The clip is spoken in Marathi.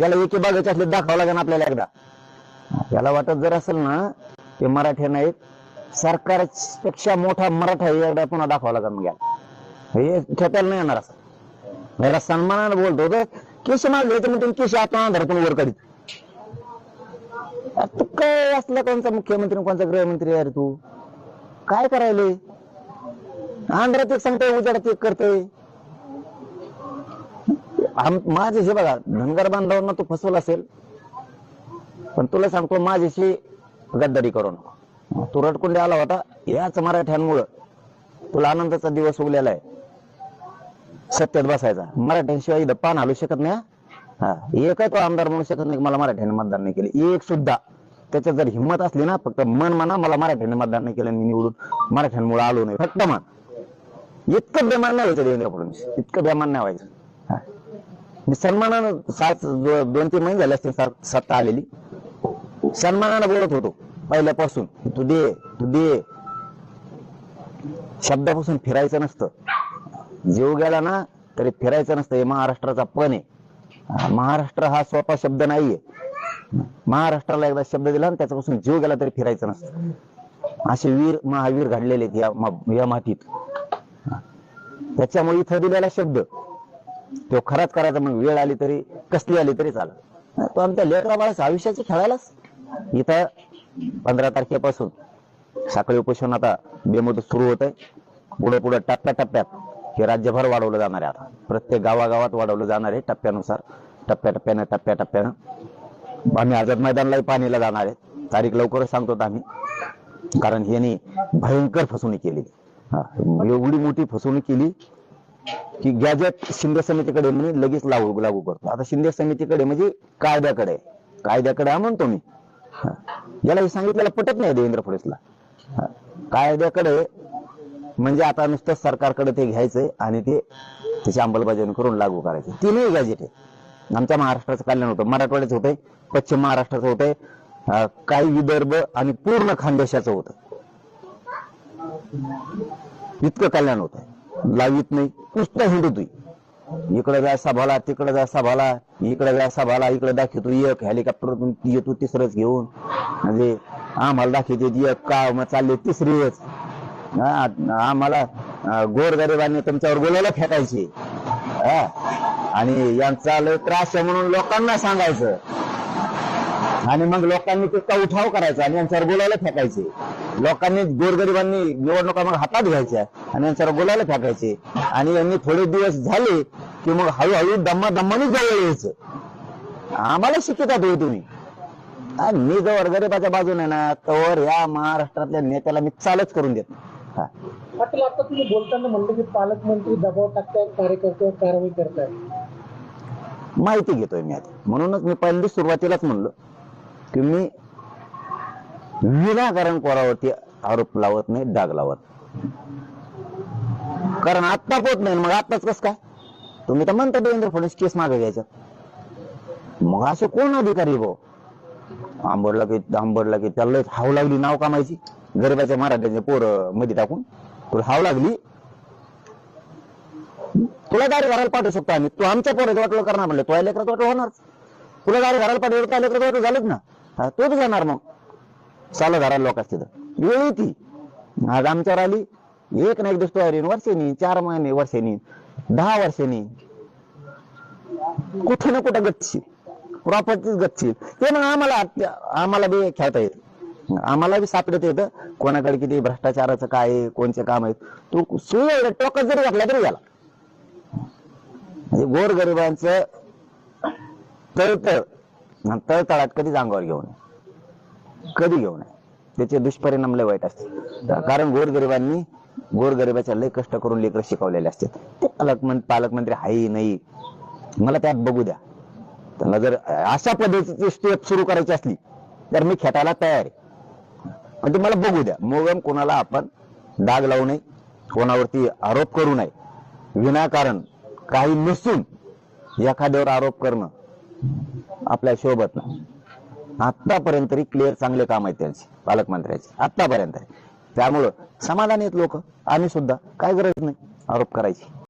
याला एके बागाचे असले दाखवावं लागेल आपल्याला एकदा. याला वाटत जर असेल ना ते मराठ्यांना एक सरकारपेक्षा मोठा मराठा हे एकदा पुन्हा दाखवावं लागेल मग याला. हे ठेपायला नाही येणार असं. याला सन्मानानं बोलतो तर केश मागले तर मग केस आता धरतून वर काढीत. तू काय असला कोणचा मुख्यमंत्री कोणचा गृहमंत्री अरे तू? काय करायले? आंध्रात एक सांगतोय उजाडात एक करतोय. माझे हे बघा धनगर बांधवांना तू फसवला असेल पण तुला सांगतो माझ्याशी गद्दारी करू नको. तू रटकुंडे आला होता याच मराठ्यांमुळं तुला आनंदाचा दिवस उगलेला आहे. सत्यात बसायचा. मराठ्यांशिवाय इथं पान हलू शकत नाही हा? एकही तो आमदार म्हणू शकत नाही मला मराठ्याने मतदान नाही केले. एक सुद्धा. त्याच्यात जर हिंमत असली ना फक्त मन म्हणा मला मराठ्याने मतदान नाही केलं मी निवडून मराठ्यांमुळे आलो नाही. फक्त मन. इतकं बेमान नाही व्हायचं देवेंद्र फडणवीस इतकं बेमान नाही व्हायचं. मी सन्मानानं सात दोन तीन महिने झाले असते सात- सत्ता आलेली. सन्मानानं बोलत होतो पहिल्यापासून तू दे तू दे. शब्दापासून फिरायचं नसतं. जीव गेला ना तरी फिरायचं नसतं. हे महाराष्ट्राचा पण आहे. महाराष्ट्र हा सोपा शब्द नाहीये. महाराष्ट्राला एकदा शब्द दिला आणि त्याच्यापासून जीव गेला तरी फिरायचं नसतं. असे वीर महावीर घडलेले आहेत या या मातीत. त्याच्यामुळे इथं दिलेला शब्द तो खराच करायचा मग वेळ आली तरी कसली आली तरी चालत तो आमच्या लेकरा बाळाच्या आयुष्याची खेळायलाच. इथं पंधरा तारखेपासून साखळी उपोषण आता बेमुदत सुरू होत आहे पुढे पुढे टप्प्या टप्प्यात हे राज्यभर वाढवलं जाणार आहे आता. प्रत्येक गावागावात वाढवलं जाणार आहे टप्प्यानुसार. टप्प्या टप्प्यानं टप्प्या टप्प्यानं. आम्ही आझाद मैदानलाही पाणीला जाणार आहे. तारीख लवकरच सांगतो आम्ही. कारण यांनी भयंकर फसवणूक केली. एवढी मोठी फसवणूक केली. की गॅजेट शिंदे समितीकडे म्हणजे लगेच लागू लागू करतो. आता शिंदे समितीकडे म्हणजे कायद्याकडे कायद्याकडे म्हणतो मी. याला हे सांगितलेलं पटत नाही देवेंद्र फडणवीसला. कायद्याकडे म्हणजे आता नुसतं सरकारकडे ते घ्यायचंय आणि ते त्याची अंमलबजावणी करून लागू करायचे तीनही गॅजेट आहे. आमच्या महाराष्ट्राचं कल्याण होतं. मराठवाड्याचं होतंय. पश्चिम महाराष्ट्राचं होतंय. काही विदर्भ आणि पूर्ण खानदेशाचं होतं. इतकं कल्याण होत लावित नाही. नुसतं हिंडतोय. इकडे जा सभाला तिकडे जा सभाला इकडे जा सभाला इकडे दाखवतो एक हेलिकॉप्टर येतो तिसरंच घेऊन. म्हणजे आम्हाला दाखवते एक का मग चालले तिसरीच. हा, आम्हाला गोरगरिबांनी तुमच्यावर बोलायला फेकायचे. हा, आणि यांचा लय त्रास आहे म्हणून लोकांना सांगायचं. आणि मग लोकांनी तितका उठाव करायचा आणि यांच्यावर बोलायला फेकायचे. लोकांनी गोरगरिबांनी निवडणुका मग हातात घ्यायच्या आणि यांच्यावर बोलायला फेकायचे आणि यांनी थोडे दिवस झाले की मग हळूहळू दम्मा दम्माने जवळ यायचं. आम्हाला शिकतात हो तुम्ही. मी जवळ गरिबाच्या बाजूने ना तवर या महाराष्ट्रातल्या नेत्याला मी चालच करून देत. हा. पाटील आता तुम्ही बोलताना म्हणलं की पालकमंत्री दबाव टाकतायत कार्यकर्त्यावर कारवाई करतायत. माहिती घेतोय मी आता. म्हणूनच मी पहिल्यांदा सुरुवातीलाच म्हणलो की मी विनाकारण कोणावरती आरोप लावत नाही डाग लावत कारण आत्ता होत नाही मग आत्ताच कस काय? तुम्ही तर म्हणता देवेंद्र फडणवीस केस मागे घ्यायचं. मग असे कोण अधिकारी भाऊ? आंबडला की आंबडला की त्याला हाव लागली नाव कामायची. गरीबाच्या मराठ्याचे पोरमध्ये टाकून तुला हाव लागली. तुला दारी घराला पाठवू शकतो आम्ही. तू आमच्या पोरात वाटलं करणार म्हणलं. तुला लेकरात वाटलं होणार तुला दारी घराला पाठवलं तुला लेकरात वाटलं झालंच ना. तोच जाणार मग. चालू घराला लोक तिथं वेळ येते आज आमच्यावर आली. एक ना एक दिवस तयारी वर्षांनी चार महिने वर्षांनी दहा वर्षांनी. कुठे ना कुठे गच्छी प्रॉपर्टीच गच्छी ते मग आम्हाला आम्हाला बी खेळता येत. आम्हाला बी सापडत येतं. कोणाकडे किती भ्रष्टाचाराचं काय आहे, कोणचे काम आहेत. तू सुय टोकत जरी घातला तरी झाला म्हणजे गोर गरिबांचं तळतळ तळतळात कधीच अंगावर घेऊ नये. कधी घेऊ नये. त्याचे दुष्परिणाम लय वाईट असते कारण गोरगरिबांनी गोरगरिबाच्या लय कष्ट करून लेकर शिकवलेले असतात. ते पालकमंत्री पालकमंत्री हाही नाही. मला त्यात बघू द्या. त्यांना जर अशा पद्धतीची स्टेप सुरू करायची असली तर मी खेटायला तयार आहे. पण ते मला बघू द्या. मोगम कोणाला आपण डाग लावू नये कोणावरती आरोप करू नये. विनाकारण काही नसून एखाद्यावर आरोप करणं आपल्या शोभत नाही. आतापर्यंत तरी क्लिअर चांगले काम आहेत त्यांचे पालकमंत्र्याचे. आतापर्यंत त्यामुळं समाधानी आहेत लोक. आम्ही सुद्धा. काय गरज नाही. आरोप करायची.